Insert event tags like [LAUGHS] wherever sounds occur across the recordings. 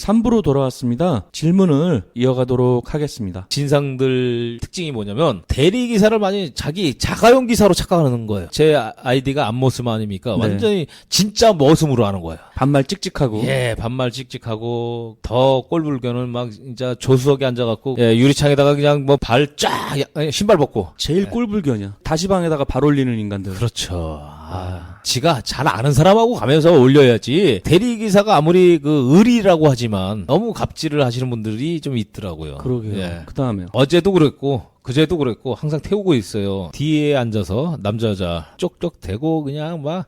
3부로 돌아왔습니다. 질문을 이어가도록 하겠습니다. 진상들 특징이 뭐냐면 대리 기사를 많이 자기 자가용 기사로 착각하는 거예요. 제 아- 아이디가 앞모습 아닙니까? 네. 완전히 진짜 머슴으로 하는 거예요. 반말 찍찍하고 예, 반말 찍찍하고 더 꼴불견은 막 진짜 조수석에 앉아갖고 예, 유리창에다가 그냥 뭐 발 쫙 신발 벗고 제일 꼴불견이야. 다시방에다가 발 올리는 인간들. 그렇죠. 아, 지가 잘 아는 사람하고 가면서 올려야지. 대리 기사가 아무리 그 의리라고 하지만 너무 갑질을 하시는 분들이 좀 있더라고요. 그러게요. 예. 그 다음에요. 어제도 그랬고 그제도 그랬고 항상 태우고 있어요. 뒤에 앉아서 남자 여자 쪽쪽 대고 그냥 막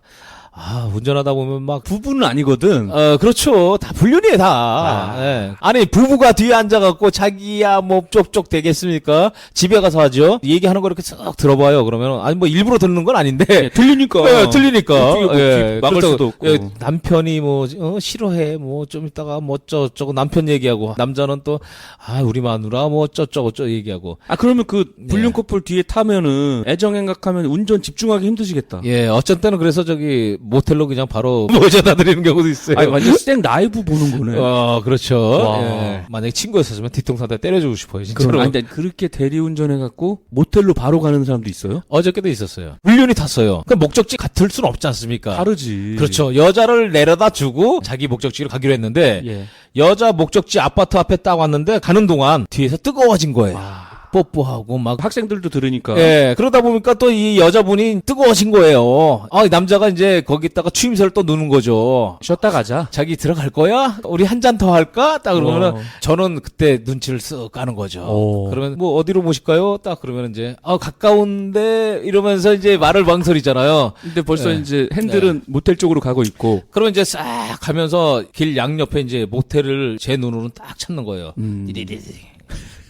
아, 운전하다 보면 막 부부는 아니거든. 어, 그렇죠. 다 불륜이에요, 다. 아. 예. 아니, 부부가 뒤에 앉아갖고 자기야 뭐 쪽쪽 되겠습니까? 집에 가서 하죠. 얘기하는 거 이렇게 쓱 들어봐요. 그러면, 아니, 뭐 일부러 듣는 건 아닌데. 예, 들리니까. 예, 틀리니까. 어떻게 뭐귀 막을 그렇다고, 수도 없고. 예, 남편이 뭐, 어, 싫어해. 뭐, 좀 이따가 뭐, 어쩌고저쩌고 남편 얘기하고, 남자는 또, 아, 우리 마누라 뭐, 어쩌고저쩌고 얘기하고. 아 그러면 그 불륜 네. 커플 뒤에 타면은 애정 행각하면 운전 집중하기 힘드시겠다. 예, 어쩐 때는 그래서 저기, 모텔로 그냥 바로 [LAUGHS] 모셔다 드리는 경우도 있어요. 아니 완전 [LAUGHS] 생 라이브 보는 거네. 어, 그렇죠. 와. 예. 만약에 친구였었으면 뒤통수한테 때려주고 싶어요, 진짜로. 그럼 아니 근데 그렇게 대리운전 해갖고 모텔로 바로 가는 사람도 있어요? 어저께도 있었어요. 물륜이 탔어요. 그 목적지 같을 수는 없지 않습니까? 다르지. 그렇죠. 여자를 내려다 주고 자기 목적지로 가기로 했는데 예. 여자 목적지 아파트 앞에 딱 왔는데 가는 동안 뒤에서 뜨거워진 거예요. 와. 뽀뽀하고 막 학생들도 들으니까. 예, 그러다 보니까 또 이 여자분이 뜨거워진 거예요. 아, 이 남자가 이제 거기다가 취임새를 또 누는 거죠. 쉬었다 가자. 자기 들어갈 거야? 우리 한 잔 더 할까? 딱 그러면은 어. 저는 그때 눈치를 쓱 까는 거죠. 어. 그러면 뭐 어디로 모실까요? 딱 그러면 이제 아 가까운데 이러면서 이제 말을 망설이잖아요. 근데 벌써 네. 이제 핸들은 모텔 쪽으로 가고 있고. 그러면 이제 싹 가면서 길 양옆에 이제 모텔을 제 눈으로는 딱 찾는 거예요. 음.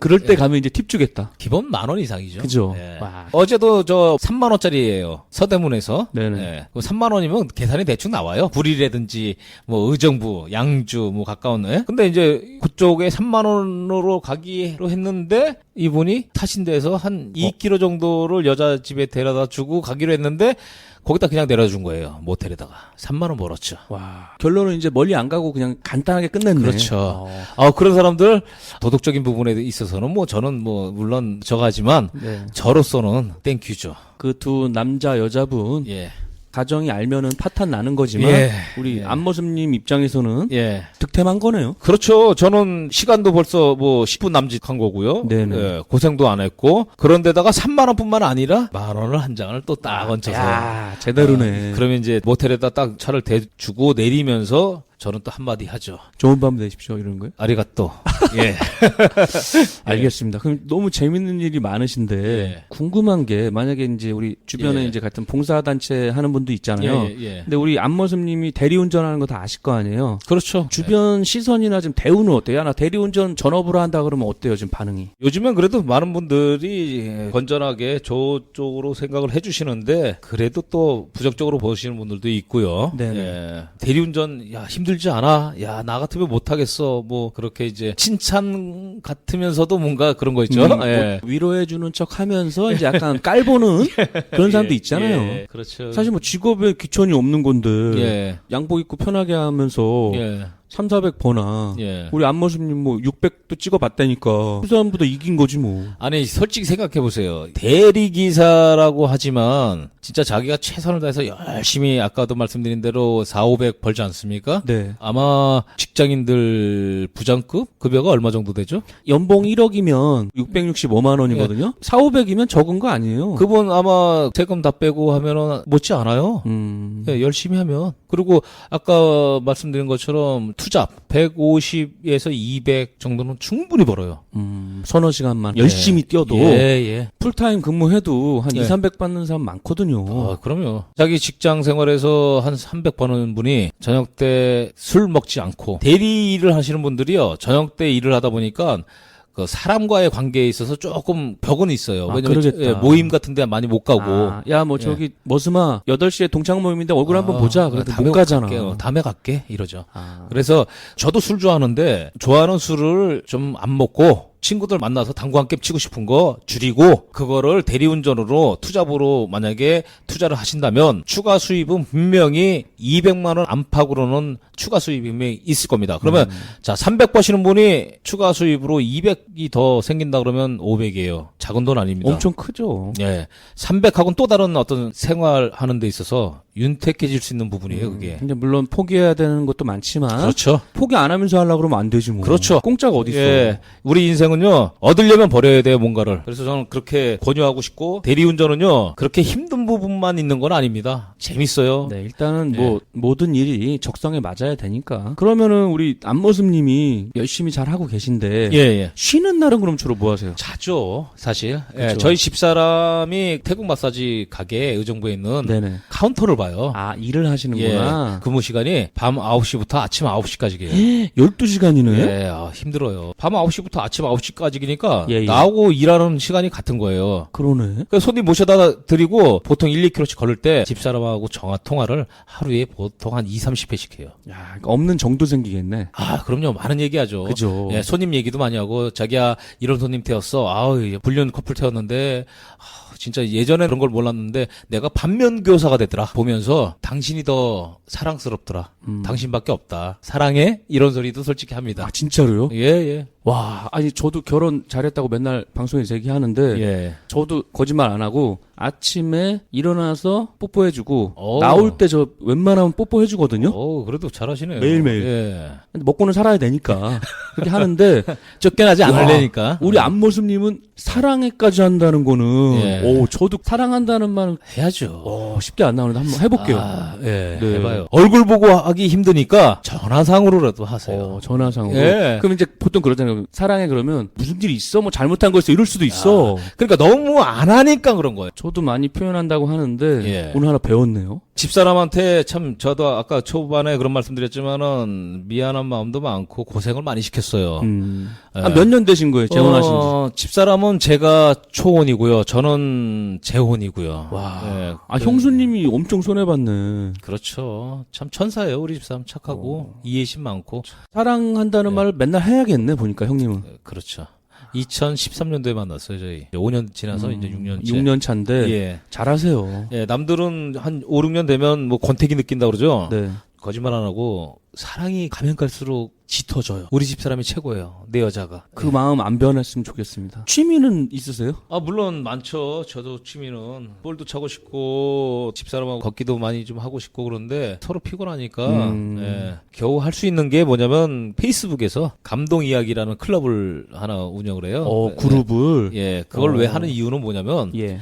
그럴 때 가면 이제 팁 주겠다. 기본 만 원 이상이죠. 그죠? 예. 와. 어제도 저 3만 원짜리예요. 서대문에서. 네네. 예. 그 3만 원이면 계산이 대충 나와요. 불이라든지 뭐 의정부, 양주 뭐 가까운 예? 근데 이제 그쪽에 3만 원으로 가기로 했는데 이분이 타신 데서 한 2km 정도를 여자 집에 데려다 주고 가기로 했는데 거기다 그냥 내려준 거예요. 모텔에다가. 3만 원 벌었죠. 와. 결론은 이제 멀리 안 가고 그냥 간단하게 끝냈네. 그렇죠. 어. 아, 그런 사람들 도덕적인 부분에 있어서 는 뭐 저는 뭐 물론 저가지만 네. 저로서는 땡큐죠. 그 두 남자 여자분 예. 가정이 알면은 파탄 나는 거지만 예. 우리 예. 안모습님 입장에서는 예. 득템한 거네요. 그렇죠. 저는 시간도 벌써 뭐 10분 남짓한 거고요. 네네. 예, 고생도 안 했고 그런데다가 3만 원뿐만 아니라 만 원을 한 장을 또 딱 얹혀서 야, 제대로네. 그러면 이제 모텔에다 딱 차를 대주고 내리면서 저는 또 한마디 하죠. 좋은 밤 되십시오 이런 거요? 아리가또. [LAUGHS] 예. [LAUGHS] 알겠습니다. 그럼 너무 재밌는 일이 많으신데 예. 궁금한 게 만약에 이제 우리 주변에 예. 이제 같은 봉사단체 하는 분도 있잖아요. 예, 예, 예. 근데 우리 안모습님이 대리운전하는 거 다 아실 거 아니에요. 그렇죠. 주변 시선이나 지금 대우는 어때요? 야, 나 대리운전 전업으로 한다 그러면 어때요? 지금 반응이? 요즘엔 그래도 많은 분들이 건전하게 저쪽으로 생각을 해주시는데 그래도 또 부정적으로 보시는 분들도 있고요. 네네. 예. 대리운전 야 힘들 지 않아? 야 나 같으면 못하겠어. 뭐 그렇게 이제 칭찬 같으면서도 뭔가 그런 거 있죠. 음, 예. 뭐 위로해주는 척 하면서 이제 [LAUGHS] 약간 깔보는 그런 사람도 예, 있잖아요. 예, 그렇죠. 사실 뭐 직업에 귀천이 없는 건데 예. 양복 입고 편하게 하면서 예. 3, 400 버나 예. 우리 안모습님 뭐 600도 찍어봤다니까 그 사람보다 이긴 거지 뭐. 아니 솔직히 생각해 보세요. 대리 기사라고 하지만 진짜 자기가 최선을 다해서 열심히 아까도 말씀드린 대로 4, 500 벌지 않습니까? 네. 아마 직장인들 부장급 급여가 얼마 정도 되죠? 연봉 1억이면 665만 원이거든요. 4, 500이면 적은 거 아니에요. 그분 아마 세금 다 빼고 하면은 못지 않아요. 음. 예, 열심히 하면. 그리고 아까 말씀드린 것처럼 투잡 150에서 200 정도는 충분히 벌어요. 음, 서너 시간만 열심히 뛰어도 예, 예. 풀타임 근무해도 한 예. 2, 300 받는 사람 많거든요. 아, 그럼요. 자기 직장 생활에서 한 300 버는 분이 저녁 때 술 먹지 않고 대리 일을 하시는 분들이요. 저녁 때 일을 하다 보니까 그 사람과의 관계에 있어서 조금 벽은 있어요. 아, 왜냐면 그러겠다. 예, 모임 같은 데 많이 못 가고 아, 야, 뭐 예. 저기 머스마 8시에 동창 모임인데 얼굴 한번 아, 보자. 그래도 못 가잖아. 갈게요. 다음에 갈게 이러죠. 아. 그래서 저도 술 좋아하는데 좋아하는 술을 좀 안 먹고 친구들 만나서 당구 한 게임 치고 싶은 거 줄이고 그거를 대리운전으로 투잡으로 만약에 투자를 하신다면 추가 수입은 분명히 200만 원 안팎으로는 추가 수입이 있을 겁니다. 그러면 자, 300 버시는 분이 추가 수입으로 200이 더 생긴다 그러면 500이에요. 작은 돈 아닙니다. 엄청 크죠. 예. 300하고는 또 다른 어떤 생활하는 데 있어서 윤택해질 수 있는 부분이에요, 그게. 근데 물론 포기해야 되는 것도 많지만 그렇죠. 포기 안 하면서 하려고 그러면 안 되지 뭐. 그렇죠. 공짜가 어디 있어. 예. 우리 인생 은요, 얻으려면 버려야 돼요, 뭔가를. 그래서 저는 그렇게 권유하고 싶고, 대리운전은요, 그렇게 힘든 부분만 있는 건 아닙니다. 재밌어요. 네, 일단은 예. 뭐 모든 일이 적성에 맞아야 되니까. 그러면은 우리 안모습님이 열심히 잘 하고 계신데 예, 예. 쉬는 날은 그럼 주로 뭐 하세요? 자죠, 사실. 예, 그쵸. 저희 집사람이 태국 마사지 가게 의정부에 있는 네네. 카운터를 봐요. 아 일을 하시는구나. 예. 근무 시간이 밤 9시부터 아침 9시까지 해요. [GASPS] 12시간이네. 예, 아, 힘들어요. 밤 9시부터 아침 9시까지니까 예, 예. 나오고 일하는 시간이 같은 거예요. 그러네. 그러니까 손님 모셔다 드리고 보통 1, 2km씩 걸을 때 집사람하고 전화 통화를 하루에 보통 한 2, 30회씩 해요. 야, 그러니까 없는 정도 생기겠네. 아, 그럼요. 많은 얘기하죠. 그죠. 예, 손님 얘기도 많이 하고 자기야 이런 손님 태웠어. 아우, 예, 불륜 커플 태웠는데 아, 진짜 예전에 그런 걸 몰랐는데 내가 반면 교사가 되더라. 보면서 당신이 더 사랑스럽더라. 음. 당신밖에 없다. 사랑해? 이런 소리도 솔직히 합니다. 아 진짜로요? 예, 예. 와, 아니 저도 결혼 잘했다고 맨날 방송에서 얘기하는데 예. 저도 거짓말 안 하고 아침에 일어나서 뽀뽀해주고 오. 나올 때 저 웬만하면 뽀뽀해주거든요. 오, 그래도 잘하시네요. 매일매일. 예. 근데 먹고는 살아야 되니까 그렇게 하는데 [LAUGHS] 쫓겨나지 와, 않으려니까. 우리 안모습님은 사랑해까지 한다는 거는 예. 오 저도 사랑한다는 말은 해야죠. 어, 쉽게 안 나오는데 한번 해볼게요. 아, 예, 네. 해봐요. 얼굴 보고 하기 힘드니까 전화상으로라도 하세요. 어, 전화상으로. 예. 그럼 이제 보통 그러잖아요. 사랑해 그러면 무슨 일이 있어? 뭐 잘못한 거 있어? 이럴 수도 있어. 그러니까 너무 안 하니까 그런 거예요. 저도 많이 표현한다고 하는데 예. 오늘 하나 배웠네요. 집사람한테 참 저도 아까 초반에 그런 말씀드렸지만은 미안한 마음도 많고 고생을 많이 시켰어요. 음. 예. 아, 몇년 되신 거예요? 재혼하신 지? 어, 집사람은 제가 초혼이고요. 저는 재혼이고요. 와. 예, 아, 그- 형수님이 엄청 손해봤네. 그렇죠. 참 천사예요. 우리 집사람 착하고 이해심 많고. 사랑한다는 예. 말을 맨날 해야겠네, 보니까 형님은. 예, 그렇죠. 2013년도에 만났어요. 저희 5년 지나서 이제 6년째. 6년 차인데. 예. 잘하세요. 예, 남들은 한 5, 6년 되면 뭐 권태기 느낀다 그러죠. 네. 거짓말 안 하고 사랑이 가면 갈수록 짙어져요. 우리 집 사람이 최고예요. 내 여자가. 그 마음 안 변했으면 좋겠습니다. 취미는 있으세요? 아 물론 많죠. 저도 취미는 볼도 차고 싶고 집사람하고 걷기도 많이 좀 하고 싶고 그런데 서로 피곤하니까 음. 예, 겨우 할 수 있는 게 뭐냐면 페이스북에서 감동 이야기라는 클럽을 하나 운영을 해요. 어, 예, 그룹을. 예, 그걸 어. 왜 하는 이유는 뭐냐면 예.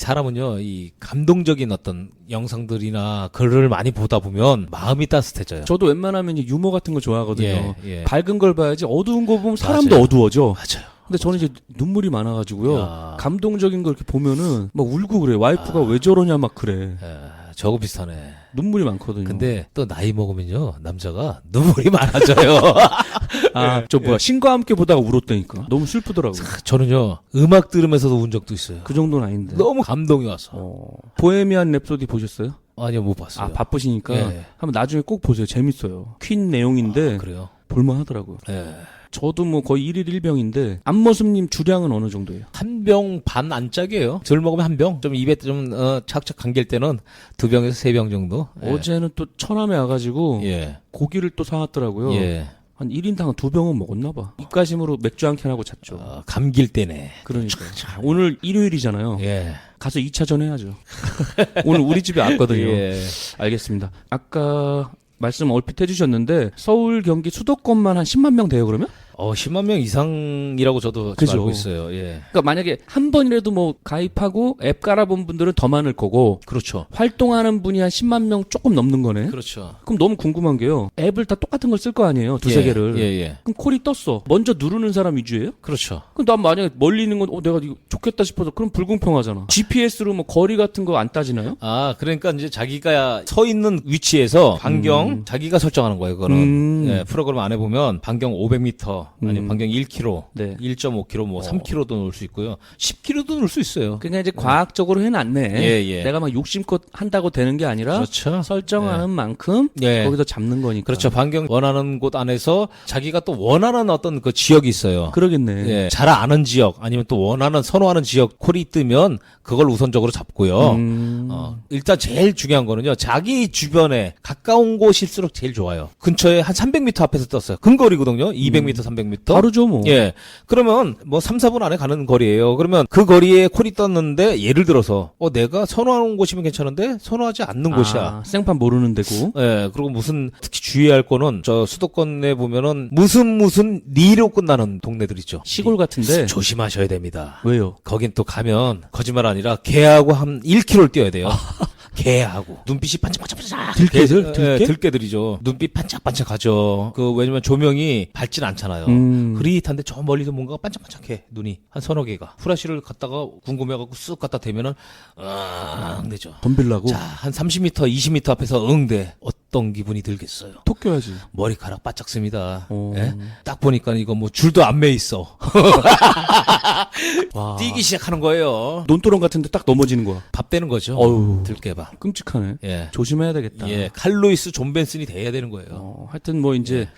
사람은요 이 감동적인 어떤 영상들이나 글을 많이 보다 보면 마음이 따뜻해져요. 저도 웬만하면 유머 같은 거 좋아하거든요. 예, 예. 밝은 걸 봐야지 어두운 거 보면 사람도 맞아요. 어두워져. 맞아요. 근데 저는 이제 눈물이 많아가지고요. 야. 감동적인 걸 이렇게 보면은 막 울고 그래. 와이프가 아. 왜 저러냐 막 그래. 예, 저거 비슷하네. 눈물이 많거든요. 근데 또 나이 먹으면요 남자가 눈물이 많아져요. [LAUGHS] [LAUGHS] 아, 저 뭐야 신과 함께 보다가 울었다니까. 너무 슬프더라고. 요 저는요 음악 들으면서도 운 적도 있어요. 그 정도는 아닌데. 너무 감동이 와서. 어. 보헤미안 랩소디 보셨어요? 아니요 못 봤어요. 아 바쁘시니까 예. 한번 나중에 꼭 보세요. 재밌어요. 퀸 내용인데 아, 그래요. 볼만하더라고요. 예. 저도 뭐 거의 일일 일병인데 안머슴님 주량은 어느 정도예요? 한 병 반 안 짝이에요. 덜 먹으면 한 병. 좀 입에 좀 어, 착착 감길 때는 두 병에서 세 병 정도. 예. 어제는 또 천암에 와가지고 예. 고기를 또 사왔더라고요. 예. 한 1인당 두 병은 먹었나 봐. 입가심으로 맥주 한 캔 하고 잤죠. 어, 감길 때네. 그러니까 오늘 일요일이잖아요. 예. 가서 2차전 해야죠. [LAUGHS] 오늘 우리 집에 왔거든요. 예. 알겠습니다. 아까 말씀 얼핏 해주셨는데 서울 경기 수도권만 한 10만 명 돼요 그러면? 어 10만 명 이상이라고 저도 그죠. 알고 있어요. 예. 그러니까 만약에 한 번이라도 뭐 가입하고 앱 깔아본 분들은 더 많을 거고 그렇죠. 활동하는 분이 한 10만 명 조금 넘는 거네. 그렇죠. 그럼 너무 궁금한 게요. 앱을 다 똑같은 걸 쓸 거 아니에요. 두세 예, 개를. 예, 예. 그럼 콜이 떴어. 먼저 누르는 사람 위주예요? 그렇죠. 그럼 난 만약에 멀리 있는 건 어, 내가 이거 좋겠다 싶어서 그럼 불공평하잖아. GPS로 뭐 거리 같은 거 안 따지나요? 아, 그러니까 이제 자기가 서 있는 위치에서 반경 자기가 설정하는 거예요. 그거는 음. 예, 프로그램 안에 보면 반경 500m 아니면 음. 반경 1km, 네. 1.5km, 뭐 3km도 놓을 수 있고요. 10km도 놓을 수 있어요. 그러니까 이제 과학적으로 해놨네. 예, 예. 내가 막 욕심껏 한다고 되는 게 아니라 그렇죠. 설정하는 만큼 예. 거기서 잡는 거니까. 그렇죠. 반경 원하는 곳 안에서 자기가 또 원하는 어떤 그 지역이 있어요. 그러겠네. 예, 잘 아는 지역 아니면 또 원하는 선호하는 지역 콜이 뜨면 그걸 우선적으로 잡고요. 음. 어, 일단 제일 중요한 거는요. 자기 주변에 가까운 곳일수록 제일 좋아요. 근처에 한 300m 앞에서 떴어요. 근거리거든요. 200m, 300m. 바로죠 뭐. 예. 그러면 뭐 3, 4분 안에 가는 거리예요. 그러면 그 거리에 콜이 떴는데 예를 들어서 어 내가 선호하는 곳이면 괜찮은데 선호하지 않는 곳이야. 아, 생판 모르는 데고. 예, 그리고 무슨 특히 주의할 거는 저 수도권에 보면은 무슨 무슨 리로 끝나는 동네들 있죠. 시골 같은데. 조심하셔야 됩니다. 왜요? 거긴 또 가면 거짓말 아니라 개하고 한 1km를 뛰어야 돼요. [LAUGHS] 개하고 눈빛이 반짝반짝반짝 들개들? 개- 들개? 예, 들개들이죠. 눈빛 반짝반짝하죠. 그 왜냐면 조명이 밝진 않잖아요. 음. 흐릿한데 저 멀리서 뭔가가 반짝반짝해 눈이 한 서너 개가 후라시를 갖다가 궁금해갖고 쓱 갖다 대면은 응 되죠. 덤빌라고. 자, 한 30m, 20m 앞에서 응대. 어 떤 기분이 들겠어요? 톡 껴야지. 머리카락 바짝 씁니다. 어. 예? 딱 보니까 이거 뭐 줄도 안 매 있어. [LAUGHS] 와. 뛰기 시작하는 거예요. 논두렁 같은데 딱 넘어지는 거야. 밥 되는 거죠. 어휴. 들깨밥. 끔찍하네. 예. 조심해야 되겠다. 예. 칼로이스 존 벤슨이 돼야 되는 거예요. 어, 하여튼 뭐 이제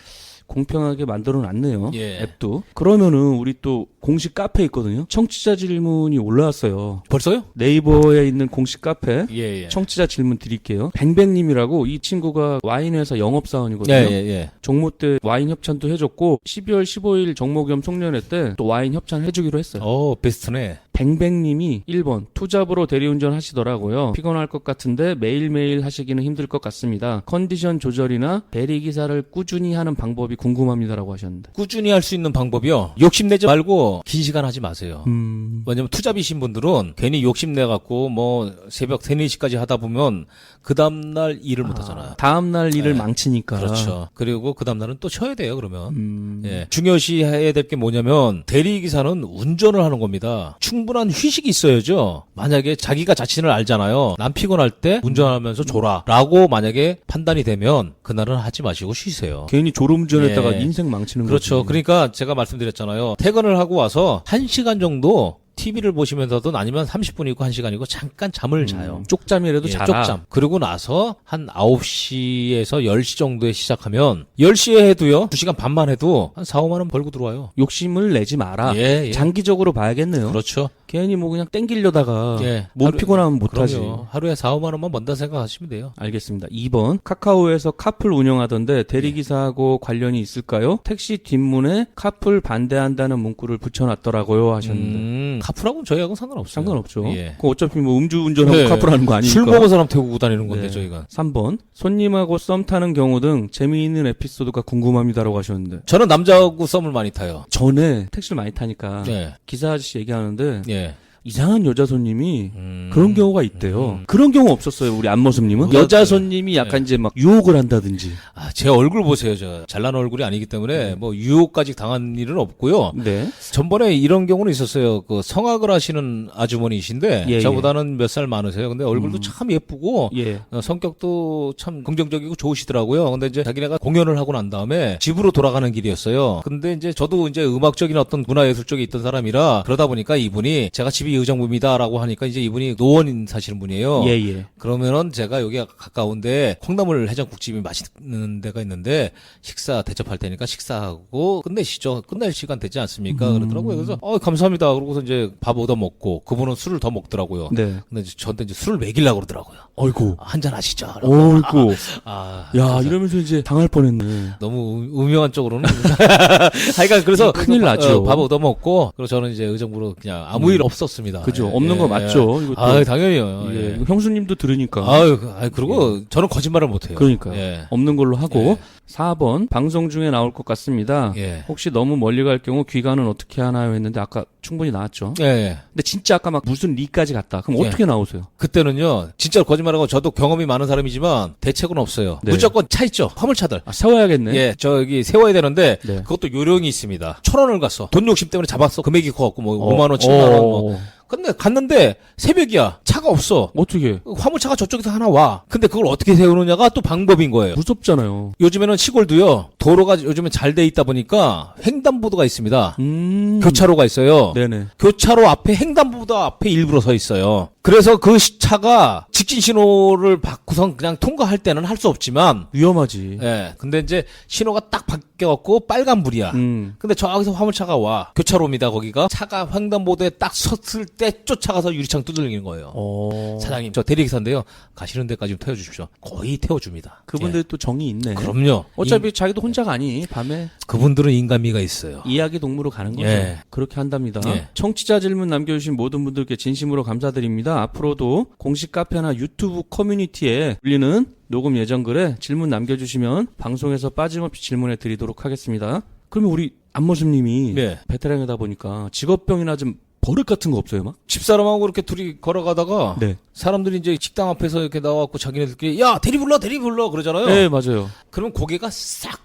공평하게 만들어 놨네요. 예. 앱도. 그러면은 우리 또 공식 카페 있거든요. 청취자 질문이 올라왔어요. 벌써요? 네이버에 있는 공식 카페. 예, 예. 청취자 질문 드릴게요. 뱅뱅님이라고 이 친구가 와인회사 영업사원이거든요. 예, 예, 예. 종모 때 와인 협찬도 해줬고 12월 15일 정모겸 송년회 때 또 와인 협찬 해주기로 했어요. 어, 베스트네. 뱅뱅님이 1번 투잡으로 대리운전 하시더라고요. 피곤할 것 같은데 매일매일 하시기는 힘들 것 같습니다. 컨디션 조절이나 대리기사를 꾸준히 하는 방법이 궁금합니다라고 하셨는데. 꾸준히 할 수 있는 방법이요. 욕심내지 말고 긴 시간 하지 마세요. 음. 왜냐면 투잡이신 분들은 괜히 욕심내 갖고 뭐 새벽 3, 4시까지 하다 보면 그 다음 날 일을 못 하잖아요. 다음날 일을 네. 망치니까. 그렇죠. 그리고 그 다음 날은 또 쉬어야 돼요, 그러면. 음. 예. 중요시 해야 될 게 뭐냐면 대리기사는 운전을 하는 겁니다. 충분한 휴식이 있어야죠. 만약에 자기가 자신을 알잖아요. 난 피곤할 때 운전하면서 졸아. 라고 만약에 판단이 되면 그날은 하지 마시고 쉬세요. 괜히 졸음운전했다가 예. 인생 망치는 그렇죠. 거지. 그러니까 제가 말씀드렸잖아요. 퇴근을 하고 와서 1시간 정도 TV를 보시면서든 아니면 30분이고 1시간 이고 잠깐 잠을 자요. 음, 쪽잠이라도 예, 자라. 쪽잠. 그리고 나서 한 9시에서 10시 정도에 시작하면 10시에 해도요. 2시간 반만 해도 한 4, 5만 원 벌고 들어와요. 욕심을 내지 마라. 예, 예. 장기적으로 봐야겠네요. 그렇죠. 괜히 뭐 그냥 땡기려다가 예. 몸 하루- 피곤하면 못하지. 그럼요. 하루에 4, 5만 원만 번다 생각하시면 돼요. 알겠습니다. 2번 카카오에서 카풀 운영하던데 대리기사하고 관련이 있을까요? 택시 뒷문에 카풀 반대한다는 문구를 붙여놨더라고요 하셨는데 음, 카풀하고는 저희하고는 상관없어요. 상관없죠. 예. 그 어차피 뭐 음주운전하고 네. 카풀하는 거 아니니까. 술 먹은 사람 태우고 다니는 건데 네. 저희가. 3번 손님하고 썸 타는 경우 등 재미있는 에피소드가 궁금합니다라고 하셨는데 저는 남자하고 썸을 많이 타요. 전에 택시를 많이 타니까 예. 기사 아저씨 얘기하는데 예. 이상한 여자 손님이 음. 그런 경우가 있대요. 그런 경우 없었어요, 우리 안머슴님은? 뭐가 여자? 손님이 약간 이제 막 유혹을 한다든지. 아, 제 얼굴 보세요. 저 잘난 얼굴이 아니기 때문에 뭐 유혹까지 당한 일은 없고요. 네. 전번에 이런 경우는 있었어요. 그 성악을 하시는 아주머니이신데 예, 저보다는 몇 살 많으세요. 근데 얼굴도 음. 참 예쁘고 예. 어, 성격도 참 긍정적이고 좋으시더라고요. 근데 이제 자기네가 공연을 하고 난 다음에 집으로 돌아가는 길이었어요. 근데 이제 저도 이제 음악적인 어떤 문화예술 쪽에 있던 사람이라 그러다 보니까 이분이 제가 집이 의정부입니다라고 하니까 이제 이분이 노원 사시는 분이에요. 예, 예. 그러면은 제가 여기 가까운데 콩나물 해장국집이 맛있는 데가 있는데 식사 대접할 테니까 식사하고 끝내시죠. 끝날 시간 되지 않습니까? 음. 그러더라고요. 그래서 어 감사합니다. 그러고서 이제 밥 얻어 먹고 그분은 술을 더 먹더라고요. 네. 근데 저한테 이제 술을 먹이려고 그러더라고요. 어이구. 한잔 하시죠. 어이구. [LAUGHS] 아, 야, 이러면서 이제 당할 뻔했네. 너무 음- 음흉한 쪽으로는 [LAUGHS] 하여간 그래서 큰일 나죠. 어, 밥 얻어 먹고 그리고 저는 이제 의정부로 그냥 아무 일 없었습니다. 그죠. 예, 없는 거 예, 맞죠. 이것도. 아, 당연히요. 예. 예. 이거 형수님도 들으니까. 아유, 그- 아유, 그리고 저는 거짓말을 못 해요. 그러니까 요. 예. 없는 걸로 하고. 예. 4번. 방송 중에 나올 것 같습니다. 예. 혹시 너무 멀리 갈 경우 귀가는 어떻게 하나요? 했는데 아까 충분히 나왔죠. 예, 예. 근데 진짜 아까 막 무슨 리까지 갔다. 그럼 예. 어떻게 나오세요? 그때는요, 진짜 거짓말하고 저도 경험이 많은 사람이지만 대책은 없어요. 네. 무조건 차 있죠. 화물차들. 아, 세워야겠네. 예, 저기 세워야 되는데 네. 그것도 요령이 있습니다. 천 원을 갔어. 돈 욕심 때문에 잡았어. 금액이 커갖고 뭐 어, 5만 원, 7만 원, 뭐 어. 근데 갔는데 새벽이야. 차가 없어. 어떻게? 화물차가 저쪽에서 하나 와. 근데 그걸 어떻게 세우느냐가 또 방법인 거예요. 무섭잖아요. 요즘에는 시골도요. 도로가 요즘에 잘 돼 있다 보니까 횡단보도가 있습니다. 음. 교차로가 있어요. 네네. 교차로 앞에 횡단보도 앞에 일부러 서 있어요. 그래서 그 시- 차가 직진 신호를 받고선 그냥 통과할 때는 할 수 없지만, 위험하지. 예. 근데 이제 신호가 딱 바뀌어갖고 빨간불이야. 음. 근데 저기서 화물차가 와. 교차로입니다, 거기가. 차가 횡단보도에 딱 섰을 때 쫓아가서 유리창 두들기는 거예요. 어. 사장님, 저 대리기사인데요. 가시는 데까지 좀 태워주십시오. 거의 태워줍니다. 그분들 또 정이 있네. 예. 그럼요. 어차피 자기도 혼자가 아니 밤에 인- 그분들은 인간미가 있어요. 이야기 동무로 가는 거죠. 예. 그렇게 한답니다. 예. 청취자 질문 남겨주신 모든 분들께 진심으로 감사드립니다. 앞으로도 공식 카페나 유튜브 커뮤니티에 올리는 녹음 예정 글에 질문 남겨주시면 방송에서 빠짐없이 질문해 드리도록 하겠습니다. 그러면 우리 안모습님이 네. 베테랑이다 보니까 직업병이나 좀 버릇 같은 거 없어요, 막? 집사람하고 이렇게 둘이 걸어가다가 네. 사람들이 이제 식당 앞에서 이렇게 나와갖고 자기네들끼리 야 대리 불러 대리 불러 그러잖아요. 네, 맞아요. 그러면 고개가 싹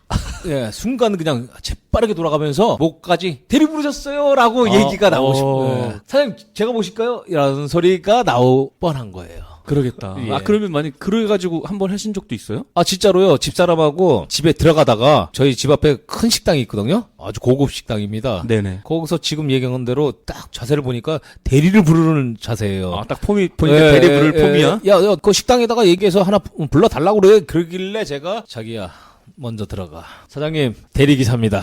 예, 순간 그냥 재빠르게 돌아가면서 목까지 대리 부르셨어요라고 아, 얘기가 나오고 어. 싶어요. 예. 사장님 제가 보실까요? 이라는 소리가 나올 뻔한 거예요. 그러겠다. 예. 아, 그러면 만약 그래가지고 한 번 하신 적도 있어요? 아 진짜로요. 집사람하고 집에 들어가다가 저희 집 앞에 큰 식당이 있거든요. 아주 고급 식당입니다. 네네. 거기서 지금 얘기한 대로 딱 자세를 보니까 대리를 부르는 자세예요. 아, 딱 폼이, 보니까 예, 대리 부를 예, 폼이야? 야, 야, 그 식당에다가 얘기해서 하나 불러 달라고 그래. 그러길래 제가 자기야 먼저 들어가. 사장님 대리기사입니다.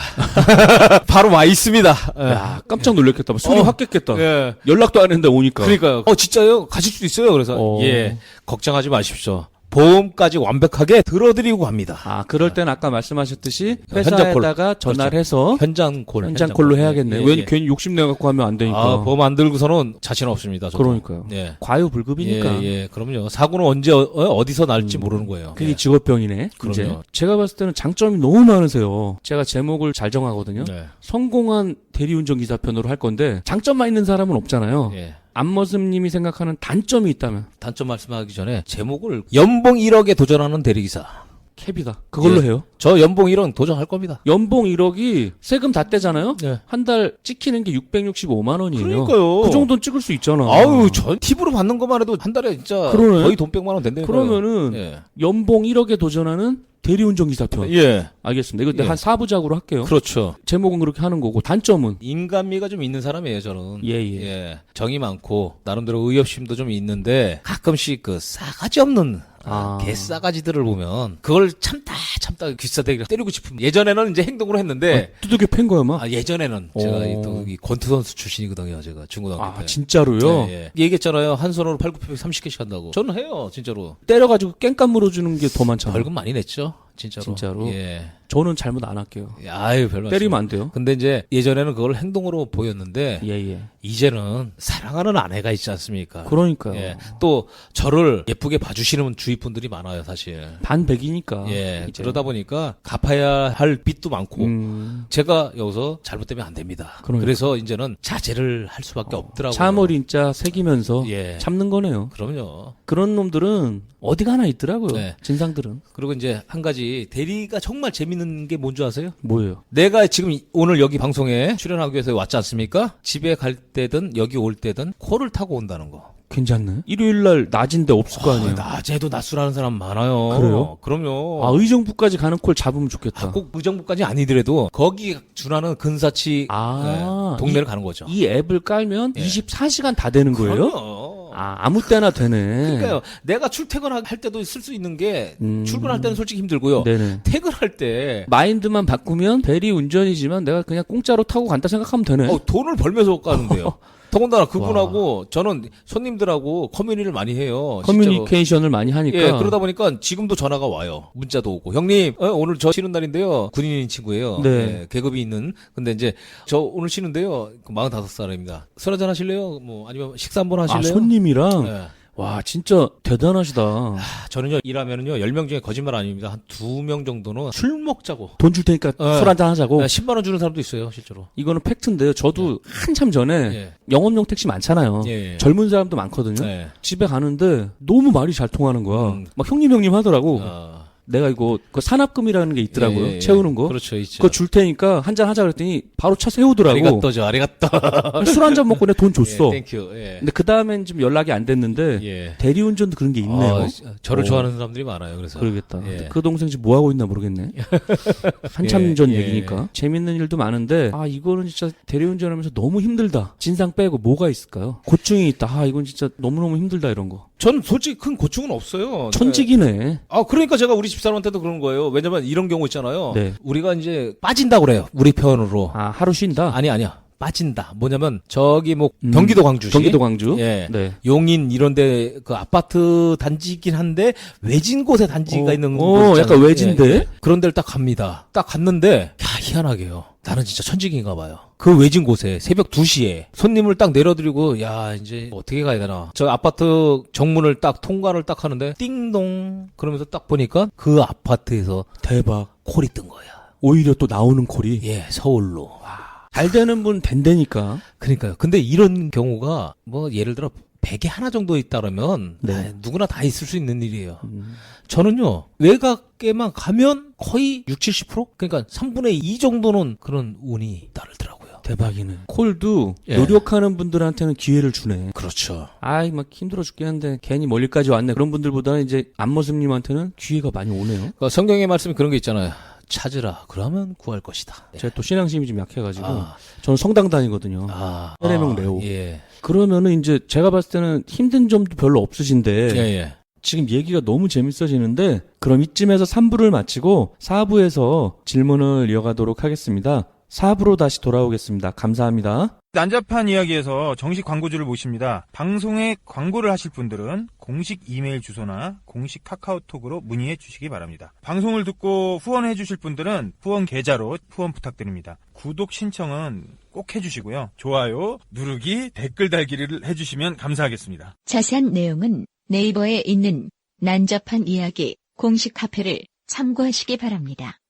[LAUGHS] 바로 와 있습니다. 예. 야, 깜짝 놀랐겠다. 막 소리 어. 확 깼겠다. 예. 연락도 안 했는데 오니까. 그러니까요. 어 진짜요? 가실 수도 있어요. 그래서 어. 예 걱정하지 마십시오. 보험까지 완벽하게 들어드리고 갑니다. 아, 그럴 땐 아까 말씀하셨듯이 현장 콜. 회사에다가 전화를 해서 현장 콜. 현장 콜로 해야겠네. 예, 왠 예. 괜히 욕심 내 갖고 하면 안 되니까. 아, 보험 안 들고서는 자신 없습니다. 저도. 그러니까요. 예. 과유불급이니까. 예, 예, 그럼요. 사고는 언제 어, 디서 날지 모르는 거예요. 그게 예. 직업병이네. 그럼요. 이제 제가 봤을 때는 장점이 너무 많으세요. 제가 제목을 잘 정하거든요. 네. 성공한 대리운전 기사 편으로 할 건데 장점만 있는 사람은 없잖아요. 예. 안머슴님이 생각하는 단점이 있다면 단점 말씀하기 전에 제목을 연봉 1억에 도전하는 대리기사. 캡이다. 그걸로 예. 해요. 저 연봉 1억 도전할 겁니다. 연봉 1억이 세금 다 떼잖아요. 네. 한달 찍히는 게 665만 원이에요. 그러니까요. 그 정도는 찍을 수 있잖아. 아우, 저 팁으로 받는 것만 해도 한 달에 진짜 그러네. 거의 돈 100만 원 된다니까요. 그러면은 예. 연봉 1억에 도전하는 대리운전 기사 편. 예. 알겠습니다. 이거 예. 한 4부작으로 할게요. 그렇죠. 제목은 그렇게 하는 거고 단점은 인간미가 좀 있는 사람이에요, 저는. 예, 예. 정이 많고 나름대로 의협심도 좀 있는데 가끔씩 그 싸가지 없는 아. 개 싸가지들을 보면 그걸 참다 참다 귀싸대기를 때리고 싶은 예전에는 이제 행동으로 했는데 두둑이 팬 거야, 막. 아, 예전에는 오. 제가 이 또 이 권투 선수 출신이거든요. 제가 중고등학교 아, 때. 진짜로요? 예, 예. 얘기했잖아요. 한 손으로 팔굽혀펴기 30개씩 한다고. 저는 해요, 진짜로. 때려가지고 깽판 물어주는 게 더 많잖아. 벌금 많이 냈죠, 진짜로. 진짜로? 예. 저는 잘못 안 할게요. 예, 아유, 별로. 때리면 안 돼요. 근데 이제 예전에는 그걸 행동으로 보였는데 예, 예. 이제는 사랑하는 아내가 있지 않습니까? 그러니까요. 예. 또 저를 예쁘게 봐주시는 주위 분들이 많아요, 사실. 반백이니까. 예. 이제. 그러다 보니까 갚아야 할 빚도 많고. 음, 제가 여기서 잘못되면 안 됩니다. 그러니까. 그래서 이제는 자제를 할 수밖에 없더라고요. 참어린자 새기면서 예. 참는 거네요. 그럼요. 그런 놈들은 어디 가나 있더라고요. 네. 진상들은. 그리고 이제 한 가지 대리가 정말 재밌는 게 뭔 줄 아세요? 뭐예요? 내가 지금 이- 오늘 여기 방송에 출연하기 위해서 왔지 않습니까? 집에 갈 때든 여기 올 때든 코를 타고 온다는 거. 괜찮네. 일요일 날 낮인데 없을 거 아니에요. 아, 낮에도 낮술하는 사람 많아요. 그래요? 그럼요. 아, 의정부까지 가는 콜 잡으면 좋겠다. 아, 꼭 의정부까지 아니더라도 거기 준하는 근사치 아, 네, 동네를 가는 거죠. 이 앱을 깔면 예. 24시간 다 되는 거예요? 그럼요. 아, 아무 때나 되네. 그러니까요. 내가 출퇴근할 때도 쓸 수 있는 게 음. 출근할 때는 솔직히 힘들고요. 네네. 퇴근할 때 마인드만 바꾸면 대리 운전이지만 내가 그냥 공짜로 타고 간다 생각하면 되네. 어, 돈을 벌면서 가는데요. [LAUGHS] 더군다나 그분하고 저는 손님들하고 커뮤니를 많이 해요. 진짜로. 커뮤니케이션을 많이 하니까. 예, 그러다 보니까 지금도 전화가 와요. 문자도 오고. 형님, 어, 오늘 저 쉬는 날인데요. 군인인 친구예요. 네. 예, 계급이 있는. 근데 이제 저 오늘 쉬는데요. 45살입니다. 술 한잔 하실래요? 뭐 아니면 식사 한번 아, 하실래요? 손님이랑 예. 와, 진짜 대단하시다. 아, 저는요, 일하면은요, 10명 중에 거짓말 아닙니다. 한 2명 정도는 술 먹자고. 돈 줄 테니까 예. 술 한잔 하자고. 10만원 주는 사람도 있어요, 실제로. 이거는 팩트인데요. 저도 한참 전에 예. 영업용 택시 많잖아요. 예, 예. 젊은 사람도 많거든요. 네. 집에 가는데 너무 말이 잘 통하는 거야. 음. 막 형님 형님 하더라고. 어, 내가 이거 그 산업금이라는 게 있더라고요. 예, 예. 채우는 거. 그렇죠, 있죠. 그거 줄 테니까 한 잔 하자 그랬더니 바로 차 세우더라고. 아리가또죠, 아리가또. 술 한 잔 먹고 내 돈 [LAUGHS] 줬어. 예, 땡큐. 예. 근데 그 다음엔 좀 연락이 안 됐는데 예. 대리운전도 그런 게 있네요. 아, 저를 어. 좋아하는 사람들이 많아요. 그래서 그러겠다. 예. 그 동생 지금 뭐 하고 있나 모르겠네. [LAUGHS] 한참 예, 전 예. 얘기니까 재밌는 일도 많은데 아 이거는 진짜 대리운전하면서 너무 힘들다. 진상 빼고 뭐가 있을까요? 고충이 있다. 아 이건 진짜 너무 너무 힘들다 이런 거. 전 솔직히 큰 고충은 없어요. 천직이네. 아, 그러니까 제가 우리 집사람한테도 그런 거예요. 왜냐면 이런 경우 있잖아요. 네. 우리가 이제 빠진다 그래요. 우리 표현으로. 아 하루 쉰다. 아니 아니야. 빠진다. 뭐냐면 저기 뭐 음, 경기도 광주시 경기도 광주. 예. 네. 용인 이런데 그 아파트 단지이긴 한데 외진 곳에 단지가 어, 있는 어, 곳 있잖아요. 약간 외진데? 예, 예. 그런 데를 딱 갑니다. 딱 갔는데 야 희한하게요. 나는 진짜 천직인가 봐요. 그 외진 곳에 새벽 2시에 손님을 딱 내려드리고 야 이제 어떻게 가야 되나. 저 아파트 정문을 딱 통과를 딱 하는데 띵동 그러면서 딱 보니까 그 아파트에서 대박. 콜이 뜬 거야. 오히려 또 나오는 콜이 예, 서울로. 잘 되는 분 된다니까. 그러니까요. 근데 이런 경우가 뭐 예를 들어 100에 하나 정도 있다 그러면 네. 아, 누구나 다 있을 수 있는 일이에요. 음. 저는요. 외곽에만 가면 거의 6, 70%? 그러니까 3분의 2 정도는 그런 운이 따르더라고요. 대박이네. 콜도 예. 노력하는 분들한테는 기회를 주네. 그렇죠. 아이 막 힘들어 죽겠는데 괜히 멀리까지 왔네. 그런 분들보다는 이제 안머슴님한테는 기회가 많이 오네요. 그러니까 성경의 말씀이 그런 게 있잖아요. 찾으라. 그러면 구할 것이다. 제가 또 신앙심이 좀 약해가지고 아, 저는 성당 다니거든요. 아, 세례명 아, 레오. 예. 그러면은 이제 제가 봤을 때는 힘든 점도 별로 없으신데 예, 예. 지금 얘기가 너무 재밌어지는데 그럼 이쯤에서 3부를 마치고 4부에서 질문을 이어가도록 하겠습니다. 4부로 다시 돌아오겠습니다. 감사합니다. 난잡한 이야기에서 정식 광고주를 모십니다. 방송에 광고를 하실 분들은 공식 이메일 주소나 공식 카카오톡으로 문의해 주시기 바랍니다. 방송을 듣고 후원해 주실 분들은 후원 계좌로 후원 부탁드립니다. 구독 신청은 꼭 해주시고요. 좋아요, 누르기, 댓글 달기를 해주시면 감사하겠습니다. 자세한 내용은 네이버에 있는 난잡한 이야기 공식 카페를 참고하시기 바랍니다.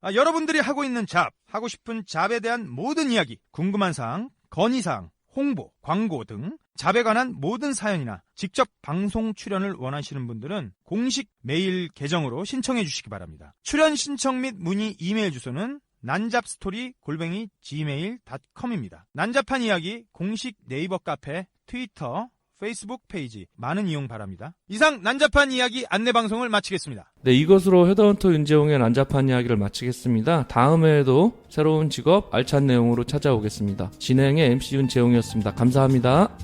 아, 여러분들이 하고 있는 잡, 하고 싶은 잡에 대한 모든 이야기, 궁금한 사항, 건의사항, 홍보, 광고 등 잡에 관한 모든 사연이나 직접 방송 출연을 원하시는 분들은 공식 메일 계정으로 신청해 주시기 바랍니다. 출연 신청 및 문의 이메일 주소는 난잡스토리 골뱅이 gmail.com입니다. 난잡한 이야기 공식 네이버 카페, 트위터, 페이스북 페이지 많은 이용 바랍니다. 이상 난잡한 이야기 안내 방송을 마치겠습니다. 네, 이것으로 헤드헌터 윤재홍의 난잡한 이야기를 마치겠습니다. 다음에도 새로운 직업 알찬 내용으로 찾아오겠습니다. 진행의 MC 윤재홍이었습니다. 감사합니다.